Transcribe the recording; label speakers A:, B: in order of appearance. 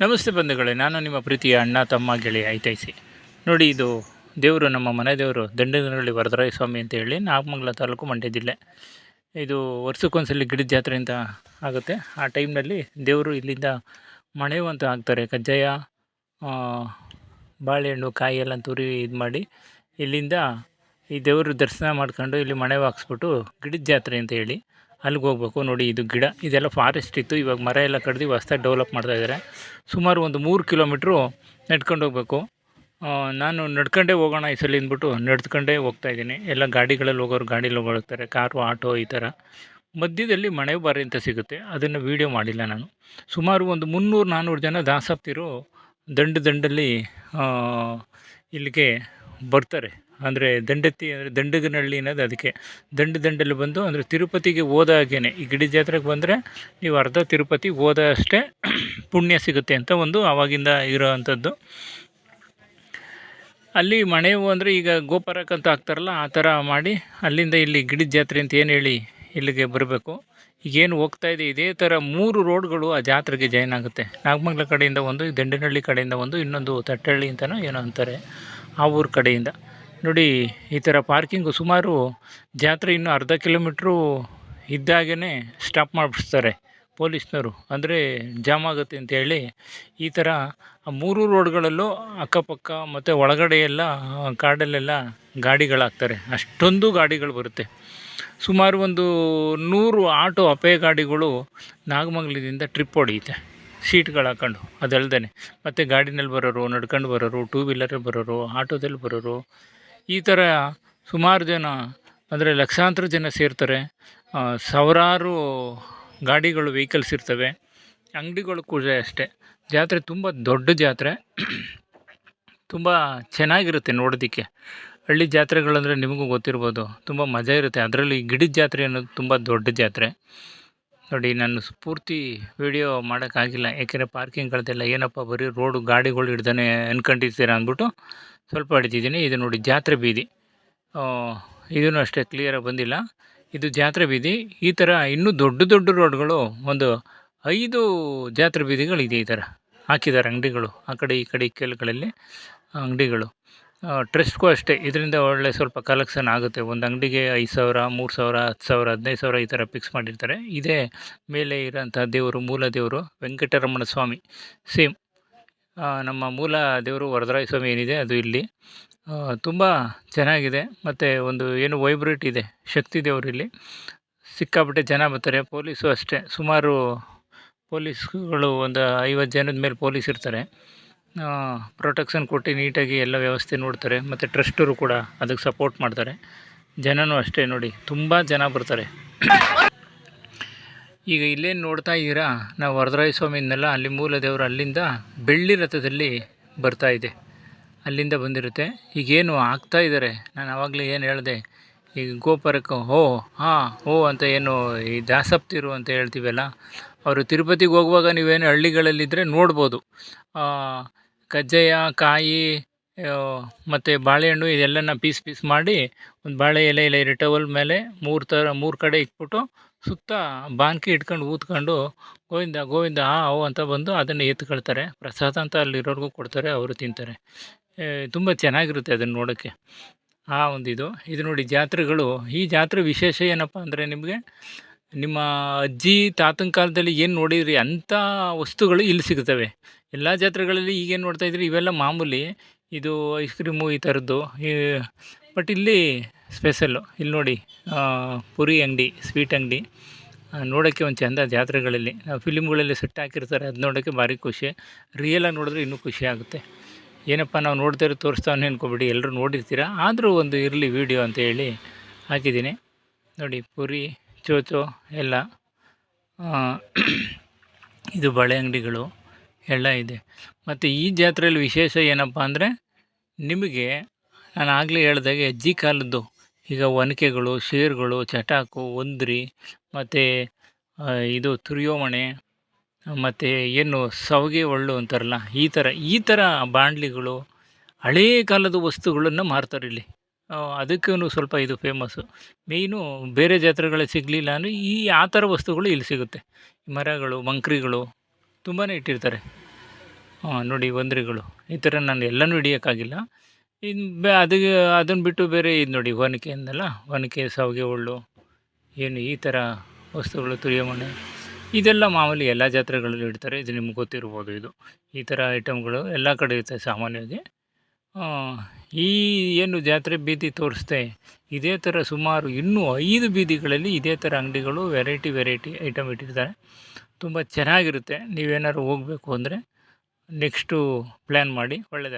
A: ನಮಸ್ತೆ ಬಂಧುಗಳೇ, ನಾನು ನಿಮ್ಮ ಪ್ರೀತಿಯ ಅಣ್ಣ, ತಮ್ಮ ಗೆಳೆಯ ಐತೈಸಿ. ನೋಡಿ, ಇದು ದೇವರು ನಮ್ಮ ಮನೆ ದೇವರು, ದಂಡನಹಳ್ಳಿ ವರದರಾಯ ಸ್ವಾಮಿ ಅಂತ ಹೇಳಿ ನಾಗಮಂಗಲ ತಾಲೂಕು ಮಂಡ್ಯ ಜಿಲ್ಲೆ. ಇದು ವರ್ಷಕ್ಕೊಂದ್ಸಲ ಗಿಡದ ಜಾತ್ರೆ ಅಂತ ಆಗುತ್ತೆ. ಆ ಟೈಮ್ನಲ್ಲಿ ದೇವರು ಇಲ್ಲಿಂದ ಮಣೆವು ಅಂತ ಹಾಕ್ತಾರೆ, ಕಜ್ಜಾಯ ಬಾಳೆಹಣ್ಣು, ಕಾಯಿ ಎಲ್ಲ ತುರಿ ಇದು ಮಾಡಿ ಇಲ್ಲಿಂದ ಈ ದೇವರು ದರ್ಶನ ಮಾಡ್ಕೊಂಡು ಇಲ್ಲಿ ಮಣೆ ಹಾಕ್ಸ್ಬಿಟ್ಟು ಗಿಡದ ಜಾತ್ರೆ ಅಂತ ಹೇಳಿ ಅಲ್ಲಿಗೆ ಹೋಗ್ಬೇಕು. ನೋಡಿ ಇದು ಗಿಡ. ಇದೆಲ್ಲ ಫಾರೆಸ್ಟ್ ಇತ್ತು. ಇವಾಗ ಮರ ಎಲ್ಲ ಕಡ್ದು ಹೊಸ್ದಾಗಿ ಡೆವಲಪ್ ಮಾಡ್ತಾ ಇದ್ದಾರೆ. ಸುಮಾರು ಒಂದು ಮೂರು ಕಿಲೋಮೀಟ್ರು ನಡ್ಕೊಂಡು ಹೋಗ್ಬೇಕು. ನಾನು ನಡ್ಕೊಂಡೇ ಹೋಗೋಣ ಈ ಸಲ ಅಂದ್ಬಿಟ್ಟು ನಡ್ಕೊಂಡೇ ಹೋಗ್ತಾ ಇದ್ದೀನಿ. ಎಲ್ಲ ಗಾಡಿಗಳಲ್ಲಿ ಹೋಗೋರು ಗಾಡೀಲಿ ಹೋಗ್ತಾರೆ ಕಾರು, ಆಟೋ ಈ ಥರ. ಮಧ್ಯದಲ್ಲಿ ಮಳೆ ಬಾರಿ ಅಂತ ಸಿಗುತ್ತೆ. ಅದನ್ನು ವೀಡಿಯೋ ಮಾಡಿಲ್ಲ ನಾನು. ಸುಮಾರು ಒಂದು ಮುನ್ನೂರು ನಾನ್ನೂರು ಜನ ದಾಸಪ್ತಿರು ದಂಡು ದಂಡಲ್ಲಿ ಇಲ್ಲಿಗೆ ಬರ್ತಾರೆ. ಅಂದರೆ ದಂಡೆತ್ತಿ ಅಂದರೆ ದಂಡಗನಹಳ್ಳಿ ಅನ್ನೋದು ಅದಕ್ಕೆ. ದಂಡ ದಂಡಲ್ಲಿ ಬಂದು ಅಂದರೆ ತಿರುಪತಿಗೆ ಹೋದ ಹಾಗೇನೆ. ಈ ಗಿಡಿ ಜಾತ್ರೆಗೆ ಬಂದರೆ ನೀವು ಅರ್ಧ ತಿರುಪತಿ ಹೋದ ಅಷ್ಟೇ ಪುಣ್ಯ ಸಿಗುತ್ತೆ ಅಂತ ಒಂದು ಆವಾಗಿಂದ ಇರೋ ಅಂಥದ್ದು ಅಲ್ಲಿ ಮಣೆವು ಅಂದರೆ ಈಗ ಗೋಪರಕ್ಕಂತ ಹಾಕ್ತಾರಲ್ಲ, ಆ ಥರ ಮಾಡಿ ಅಲ್ಲಿಂದ ಇಲ್ಲಿ ಗಿಡದ ಜಾತ್ರೆ ಅಂತ ಏನು ಹೇಳಿ ಇಲ್ಲಿಗೆ ಬರಬೇಕು. ಈಗೇನು ಹೋಗ್ತಾ ಇದೆ, ಇದೇ ಥರ ಮೂರು ರೋಡ್ಗಳು ಆ ಜಾತ್ರೆಗೆ ಜಾಯ್ನ್ ಆಗುತ್ತೆ. ನಾಗಮಂಗಲ ಕಡೆಯಿಂದ ಒಂದು, ದಂಡನಹಳ್ಳಿ ಕಡೆಯಿಂದ ಒಂದು, ಇನ್ನೊಂದು ತಟ್ಟಹಳ್ಳಿ ಅಂತಲೋ ಏನೋ ಅಂತಾರೆ. ಆ ಊರ ಕಡೆಯಿಂದ. ನೋಡಿ, ಈ ಥರ ಪಾರ್ಕಿಂಗು ಸುಮಾರು ಜಾತ್ರೆ ಇನ್ನೂ ಅರ್ಧ ಕಿಲೋಮೀಟ್ರು ಇದ್ದಾಗೇ ಸ್ಟಾಪ್ ಮಾಡಿಸ್ತಾರೆ ಪೊಲೀಸ್ನವರು. ಅಂದರೆ ಜಾಮ್ ಆಗುತ್ತೆ ಅಂತೇಳಿ ಈ ಥರ ಮೂರು ರೋಡ್ಗಳಲ್ಲೂ ಅಕ್ಕಪಕ್ಕ ಮತ್ತು ಒಳಗಡೆ ಎಲ್ಲ ಕಾಡಲ್ಲೆಲ್ಲ ಗಾಡಿಗಳಾಕ್ತಾರೆ ಅಷ್ಟೊಂದು ಗಾಡಿಗಳು ಬರುತ್ತೆ. ಸುಮಾರು ಒಂದು ನೂರು ಆಟೋ ಅಪೇ ಗಾಡಿಗಳು ನಾಗಮಂಗಲದಿಂದ ಟ್ರಿಪ್ ಹೊಡೆಯುತ್ತೆ. ಸೀಟ್ಗಳು ಹಾಕೊಂಡು ಅದಲ್ದೇ ಮತ್ತು ಗಾಡಿನಲ್ಲಿ ಬರೋರು, ನಡ್ಕೊಂಡು ಬರೋರು ಟೂ ವೀಲರಲ್ಲಿ ಬರೋರು, ಆಟೋದಲ್ಲಿ ಬರೋರು, ಈ ಥರ ಸುಮಾರು ಜನ, ಅಂದರೆ ಲಕ್ಷಾಂತರ ಜನ ಸೇರ್ತಾರೆ. ಸಾವಿರಾರು ಗಾಡಿಗಳು ವೆಹಿಕಲ್ಸ್ ಇರ್ತವೆ. ಅಂಗಡಿಗಳು ಕೂಡ ಅಷ್ಟೇ. ಜಾತ್ರೆ ತುಂಬ ದೊಡ್ಡ ಜಾತ್ರೆ. ತುಂಬ ಚೆನ್ನಾಗಿರುತ್ತೆ ನೋಡೋದಕ್ಕೆ. ಹಳ್ಳಿ ಜಾತ್ರೆಗಳಂದರೆ ನಿಮಗೂ ಗೊತ್ತಿರ್ಬೋದು. ತುಂಬ ಮಜಾ ಇರುತ್ತೆ. ಅದರಲ್ಲಿ ಗಿಡದ ಜಾತ್ರೆ ಅನ್ನೋದು ತುಂಬ ದೊಡ್ಡ ಜಾತ್ರೆ. ನೋಡಿ, ನಾನು ಸ್ಫೂರ್ತಿ ವಿಡಿಯೋ ಮಾಡೋಕ್ಕಾಗಿಲ್ಲ. ಯಾಕೆಂದರೆ ಕಳೆದಿಲ್ಲ. ಏನಪ್ಪ ಬರೀ ರೋಡು ಗಾಡಿಗಳು ಹಿಡ್ದಾನೆ ಅನ್ಕೊಂಡಿರ್ತೀರ ಅಂದ್ಬಿಟ್ಟು ಸ್ವಲ್ಪ ಹಿಡಿದಿದ್ದೀನಿ. ಇದು ನೋಡಿ ಜಾತ್ರೆ ಬೀದಿ. ಇದೂ ಅಷ್ಟೇ ಕ್ಲಿಯರಾಗಿ ಬಂದಿಲ್ಲ. ಇದು ಜಾತ್ರೆ ಬೀದಿ. ಈ ಥರ ಇನ್ನೂ ದೊಡ್ಡ ದೊಡ್ಡ ರೋಡ್ಗಳು ಒಂದು ಐದು ಜಾತ್ರೆ ಬೀದಿಗಳಿದೆ ಈ ಥರ ಹಾಕಿದ್ದಾರೆ ಅಂಗಡಿಗಳು. ಆ ಕಡೆ, ಈ ಕಡೆ ಕೆಲಗಳಲ್ಲಿ ಅಂಗಡಿಗಳು. ಟ್ರಸ್ಟ್ಗೂ ಅಷ್ಟೇ. ಇದರಿಂದ ಒಳ್ಳೆ ಸ್ವಲ್ಪ ಕಲೆಕ್ಷನ್ ಆಗುತ್ತೆ. ಒಂದು ಅಂಗಡಿಗೆ ಐದು ಸಾವಿರ, ಮೂರು ಸಾವಿರ, ಹತ್ತು ಸಾವಿರ, ಹದಿನೈದು ಸಾವಿರ ಈ ಥರ ಫಿಕ್ಸ್ ಮಾಡಿರ್ತಾರೆ. ಇದೇ ಮೇಲೆ ಇರೋಂಥ ದೇವರು, ಮೂಲ ದೇವರು ವೆಂಕಟರಮಣ ಸ್ವಾಮಿ. ಸೇಮ್ ನಮ್ಮ ಮೂಲ ದೇವರು ವರದರಾಯ ಸ್ವಾಮಿ ಏನಿದೆ ಅದು ಇಲ್ಲಿ. ತುಂಬ ಚೆನ್ನಾಗಿದೆ. ಮತ್ತು ಒಂದು ಏನು ವೈಬ್ರೇಟ್ ಇದೆ, ಶಕ್ತಿ ದೇವರು ಇಲ್ಲಿ. ಸಿಕ್ಕಾಪಟ್ಟೆ ಜನ ಬರ್ತಾರೆ. ಪೊಲೀಸು ಅಷ್ಟೇ. ಸುಮಾರು ಪೊಲೀಸ್ಗಳು ಒಂದು ಐವತ್ತು ಜನದ ಮೇಲೆ ಪೊಲೀಸ್ ಇರ್ತಾರೆ. ಪ್ರೊಟೆಕ್ಷನ್ ಕೊಟ್ಟು ನೀಟಾಗಿ ಎಲ್ಲ ವ್ಯವಸ್ಥೆ ನೋಡ್ತಾರೆ. ಮತ್ತು ಟ್ರಸ್ಟರು ಕೂಡ ಅದಕ್ಕೆ ಸಪೋರ್ಟ್ ಮಾಡ್ತಾರೆ. ಜನನೂ ಅಷ್ಟೇ ನೋಡಿ, ತುಂಬ ಜನ ಬರ್ತಾರೆ. ಈಗ ಇಲ್ಲೇನು ನೋಡ್ತಾ ಇದ್ದೀರಾ? ನಾವು ವರದರಾಯ ಸ್ವಾಮಿನೆಲ್ಲ ಅಲ್ಲಿ ಮೂಲ ದೇವರು ಅಲ್ಲಿಂದ ಬೆಳ್ಳಿ ರಥದಲ್ಲಿ ಬರ್ತಾ ಇದೆ. ಅಲ್ಲಿಂದ ಬಂದಿರುತ್ತೆ. ಈಗೇನು ಆಗ್ತಾ ಇದ್ದಾರೆ? ನಾನು ಆವಾಗಲೇ ಏನು ಹೇಳಿದೆ ಈಗ ಗೋಪುರಕ್ಕೆ ಹೋ, ಹಾಂ, ಹೋ ಅಂತ ಏನು ಈ ದಾಸಪ್ತಿರು ಅಂತ ಹೇಳ್ತೀವಲ್ಲ, ಅವರು ತಿರುಪತಿಗೆ ಹೋಗುವಾಗ ನೀವೇನು ಹಳ್ಳಿಗಳಲ್ಲಿದ್ದರೆ ನೋಡ್ಬೋದು. ಕಜ್ಜಾಯ, ಕಾಯಿ ಮತ್ತು ಬಾಳೆಹಣ್ಣು ಇದೆಲ್ಲನ ಪೀಸ್ ಪೀಸ್ ಮಾಡಿ ಒಂದು ಬಾಳೆ ಎಲೆ ಇಲ್ಲ, ಎರಡು ಟವಲ್ ಮೇಲೆ ಮೂರು ಥರ ಮೂರು ಕಡೆ ಇಟ್ಬಿಟ್ಟು ಸುತ್ತ ಬಾನ್ಕಿ ಇಟ್ಕೊಂಡು ಊದ್ಕೊಂಡು ಗೋವಿಂದ ಗೋವಿಂದ ಆ ಅವು ಅಂತ ಬಂದು ಅದನ್ನು ಎತ್ಕೊಳ್ತಾರೆ. ಪ್ರಸಾದ ಅಂತ ಅಲ್ಲಿರೋರ್ಗೂ ಕೊಡ್ತಾರೆ, ಅವರು ತಿಂತಾರೆ. ತುಂಬ ಚೆನ್ನಾಗಿರುತ್ತೆ ಅದನ್ನು ನೋಡೋಕ್ಕೆ. ಆ ಒಂದು ಇದು ಇದು ನೋಡಿ ಜಾತ್ರೆಗಳು. ಈ ಜಾತ್ರೆ ವಿಶೇಷ ಏನಪ್ಪ ಅಂದರೆ ನಿಮಗೆ ನಿಮ್ಮ ಅಜ್ಜಿ ತಾತನ ಕಾಲದಲ್ಲಿ ಏನು ನೋಡಿದ್ರಿ? ಅಂಥ ವಸ್ತುಗಳು ಇಲ್ಲಿ ಸಿಗ್ತವೆ. ಎಲ್ಲ ಜಾತ್ರೆಗಳಲ್ಲಿ ಈಗೇನು ನೋಡ್ತಾ ಇದ್ರಿ? ಇವೆಲ್ಲ ಮಾಮೂಲಿ ಇದು ಐಸ್ ಕ್ರೀಮು ಈ ಥರದ್ದು ಬಟ್ ಇಲ್ಲಿ ಸ್ಪೆಷಲ್ಲು ಇಲ್ಲಿ ನೋಡಿ ಪುರಿ ಅಂಗಡಿ ಸ್ವೀಟ್ ಅಂಗಡಿ. ನೋಡೋಕ್ಕೆ ಒಂದು ಚೆಂದ ಜಾತ್ರೆಗಳಲ್ಲಿ. ನಾವು ಫಿಲಿಮ್ಗಳಲ್ಲಿ ಸೆಟ್ ಹಾಕಿರ್ತಾರೆ, ಅದು ನೋಡೋಕ್ಕೆ ಭಾರಿ ಖುಷಿ. ರಿಯಲಾಗಿ ನೋಡಿದ್ರೆ ಇನ್ನೂ ಖುಷಿ ಆಗುತ್ತೆ. ಏನಪ್ಪ ನಾವು ನೋಡ್ತಾ ಇರೋ ತೋರಿಸ್ತಾವನೆ ಅನ್ಕೊಬೇಡಿ. ಎಲ್ಲರೂ ನೋಡಿರ್ತೀರ? ಆದರೂ ಒಂದು ಇರಲಿ ವೀಡಿಯೋ ಅಂತ ಹೇಳಿ ಹಾಕಿದ್ದೀನಿ. ನೋಡಿ, ಪುರಿ ಚೋಚೋ ಎಲ್ಲ ಇದು ಬಳೆ ಅಂಗಡಿಗಳು ಎಲ್ಲ ಇದೆ. ಮತ್ತು ಈ ಜಾತ್ರೆಯಲ್ಲಿ ವಿಶೇಷ ಏನಪ್ಪ ಅಂದರೆ ನಿಮಗೆ ನಾನು ಆಗಲೇ ಹೇಳ್ದಾಗೆ ಅಜ್ಜಿ ಕಾಲದ್ದು ಈಗ ಒನಕೆಗಳು, ಶೇರುಗಳು, ಚಟಾಕು, ಒಂದ್ರಿ, ಮತ್ತು ಇದು ತುರಿಯೋಮಣೆ, ಮತ್ತು ಏನು ಸವಗೆ ಒಳ್ಳು ಅಂತಾರಲ್ಲ, ಈ ಥರ ಈ ಥರ ಬಾಂಡ್ಲಿಗಳು ಹಳೇ ಕಾಲದ ವಸ್ತುಗಳನ್ನು ಮಾರ್ತಾರೆ ಇಲ್ಲಿ. ಅದಕ್ಕೂ ಸ್ವಲ್ಪ ಇದು ಫೇಮಸ್ಸು ಮೇಯ್ನು ಬೇರೆ ಜಾತ್ರೆಗಳಲ್ಲಿ ಸಿಗಲಿಲ್ಲ ಅಂದರೆ ಈ ಆ ಥರ ವಸ್ತುಗಳು ಇಲ್ಲಿ ಸಿಗುತ್ತೆ. ಮರಗಳು, ಮಂಕ್ರಿಗಳು ತುಂಬಾ ಇಟ್ಟಿರ್ತಾರೆ. ಹಾಂ, ನೋಡಿ ವಂದ್ರಿಗಳು ಈ ಥರ ನಾನು ಎಲ್ಲನೂ ಹಿಡಿಯೋಕ್ಕಾಗಿಲ್ಲ. ಇನ್ನು ಬೆ, ಅದು ಅದನ್ನು ಬಿಟ್ಟು ಬೇರೆ ಇದು ನೋಡಿ ಒನಕೆ ಅಂದಲ್ಲ ಒನಕೆ ಸಾವಿಗೆ ಒಳ್ಳು ಏನು ಈ ಥರ ವಸ್ತುಗಳು ತುರಿಯಮಣೆ ಇದೆಲ್ಲ ಮಾಮೂಲಿ ಎಲ್ಲ ಜಾತ್ರೆಗಳಲ್ಲೂ ಇಡ್ತಾರೆ. ಇದು ನಿಮ್ಗೆ ಗೊತ್ತಿರ್ಬೋದು ಇದು. ಈ ಥರ ಐಟಮ್ಗಳು ಎಲ್ಲ ಕಡೆ ಇರ್ತವೆ ಸಾಮಾನ್ಯವಾಗಿ. ಈ ಏನು ಜಾತ್ರೆ ಬೀದಿ ತೋರಿಸ್ದೆ, ಇದೇ ಥರ ಸುಮಾರು ಇನ್ನೂ ಐದು ಬೀದಿಗಳಲ್ಲಿ ಇದೇ ಥರ ಅಂಗಡಿಗಳು ವೆರೈಟಿ ವೆರೈಟಿ ಐಟಮ್ ಇಟ್ಟಿರ್ತಾರೆ. ತುಂಬ ಚೆನ್ನಾಗಿರುತ್ತೆ. ನೀವೇನಾದ್ರು ಹೋಗಬೇಕು ಅಂದರೆ ನೆಕ್ಸ್ಟು ಪ್ಲ್ಯಾನ್ ಮಾಡಿ ಒಳ್ಳೆಯದಾಗಲಿ